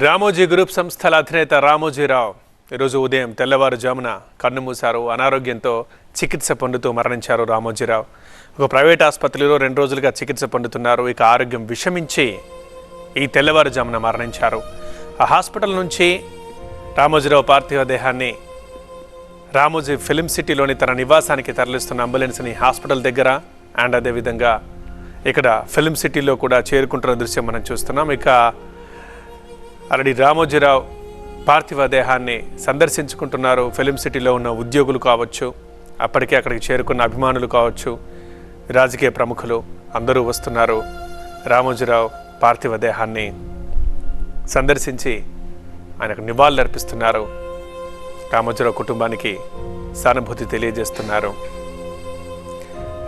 Ramoji group సంస్థల అధినేత రామోజీరావు ఈరోజు ఉదయం తెల్లవారుజామున కన్నుమూశారు అనారోగ్యంతో చికిత్స పొందుతూ మరణించారు రామోజీరావు ఒక ప్రైవేట్ ఆసుపత్రిలో రెండు రోజులుగా చికిత్స పొందుతున్నారు. ఇక ఆరోగ్యం విషమించి ఈ తెల్లవారుజామున మరణించారు. ఆ హాస్పిటల్ నుంచి రామోజీరావు పార్థివ దేహాన్ని రామోజీ ఫిలిం సిటీలోని తన నివాసానికి తరలిస్తున్న అంబులెన్స్ని హాస్పిటల్ దగ్గర అండ్ అదేవిధంగా ఇక్కడ ఫిలిం సిటీలో కూడా చేరుకుంటున్న దృశ్యం మనం చూస్తున్నాం. ఇక ఆల్రెడీ రామోజీరావు పార్థివ దేహాన్ని సందర్శించుకుంటున్నారు. ఫిలిం సిటీలో ఉన్న ఉద్యోగులు కావచ్చు అప్పటికే అక్కడికి చేరుకున్న అభిమానులు కావచ్చు రాజకీయ ప్రముఖులు అందరూ వస్తున్నారు. రామోజీరావు పార్థివ దేహాన్ని సందర్శించి ఆయనకు నివాళులర్పిస్తున్నారు. రామోజీరావు కుటుంబానికి సానుభూతి తెలియజేస్తున్నారు.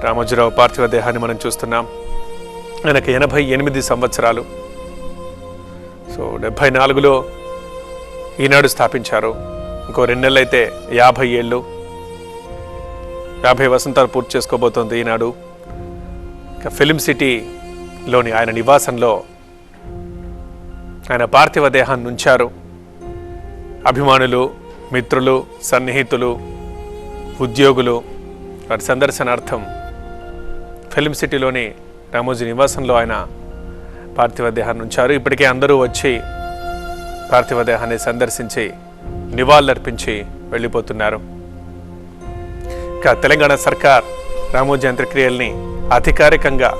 రామోజీరావు పార్థివ దేహాన్ని మనం చూస్తున్నాం. ఆయనకు ఎనభై ఎనిమిది సంవత్సరాలు. సో డెబ్భై నాలుగులో ఈనాడు స్థాపించారు. ఇంకో రెండు నెలలు అయితే యాభై ఏళ్ళు. యాభై వసంతాలు పూర్తి చేసుకోబోతోంది ఈనాడు. ఇంకా ఫిలిం సిటీలోని ఆయన నివాసంలో ఆయన పార్థివ దేహాన్ని ఉంచారు అభిమానులు మిత్రులు సన్నిహితులు ఉద్యోగులు వారి సందర్శనార్థం ఫిలిం సిటీలోని రామోజీ నివాసంలో ఆయన పార్థివ దేహాన్ని ఉంచారు. ఇప్పటికే అందరూ వచ్చి పార్థివ దేహాన్ని సందర్శించి నివాళులర్పించి వెళ్ళిపోతున్నారు. ఇక తెలంగాణ సర్కార్ రామోజీ అంత్యక్రియల్ని అధికారికంగా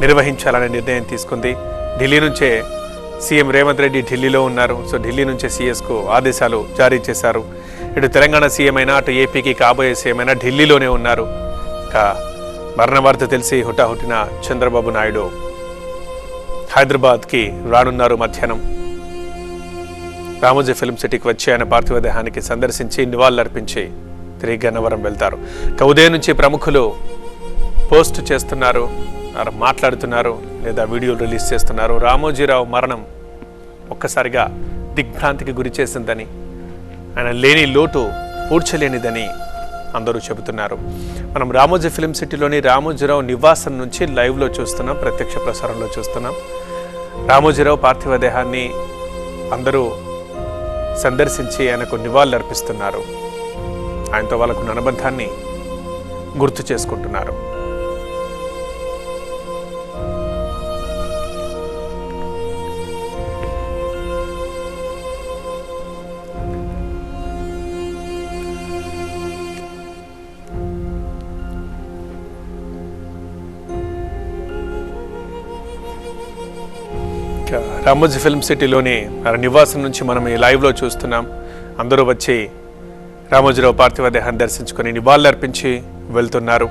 నిర్వహించాలనే నిర్ణయం తీసుకుంది. ఢిల్లీ నుంచే సీఎం రేవంత్ రెడ్డి ఢిల్లీలో ఉన్నారు. సో ఢిల్లీ నుంచే సీఎస్కు ఆదేశాలు జారీ చేశారు. ఇటు తెలంగాణ సీఎం అయినా అటు ఏపీకి కాబోయే సీఎం అయినా ఢిల్లీలోనే ఉన్నారు. ఇక మరణ వార్త తెలిసి హుటాహుటిన చంద్రబాబు నాయుడు హైదరాబాద్కి రానున్నారు మధ్యాహ్నం. రామోజీ ఫిల్మ్ సిటీకి వచ్చి ఆయన పార్థివ దేహానికి సందర్శించి నివాళులర్పించి తిరిగి గన్నవరం వెళ్తారు. ఇక ఉదయం నుంచి ప్రముఖులు పోస్ట్ చేస్తున్నారు మాట్లాడుతున్నారు లేదా వీడియోలు రిలీజ్ చేస్తున్నారు. రామోజీరావు మరణం ఒక్కసారిగా దిగ్భ్రాంతికి గురి చేసిందని ఆయన లేని లోటు పూడ్చలేనిదని అందరూ చెబుతున్నారు. మనం రామోజీ ఫిలిం సిటీలోని రామోజీరావు నివాసం నుంచి లైవ్లో చూస్తున్నాం ప్రత్యక్ష ప్రసారంలో చూస్తున్నాం. రామోజీరావు పార్థివ దేహాన్ని అందరూ సందర్శించి ఆయనకు నివాళులు అర్పిస్తున్నారు. ఆయనతో వాళ్ళకున్న అనుబంధాన్ని గుర్తు చేసుకుంటున్నారు. రామోజీ ఫిల్మ్ సిటీలోని నివాసం నుంచి మనం ఈ లైవ్లో చూస్తున్నాం. అందరూ వచ్చి రామోజీరావు పార్థివ దేహాన్ని దర్శించుకొని నివాళులర్పించి వెళ్తున్నారు.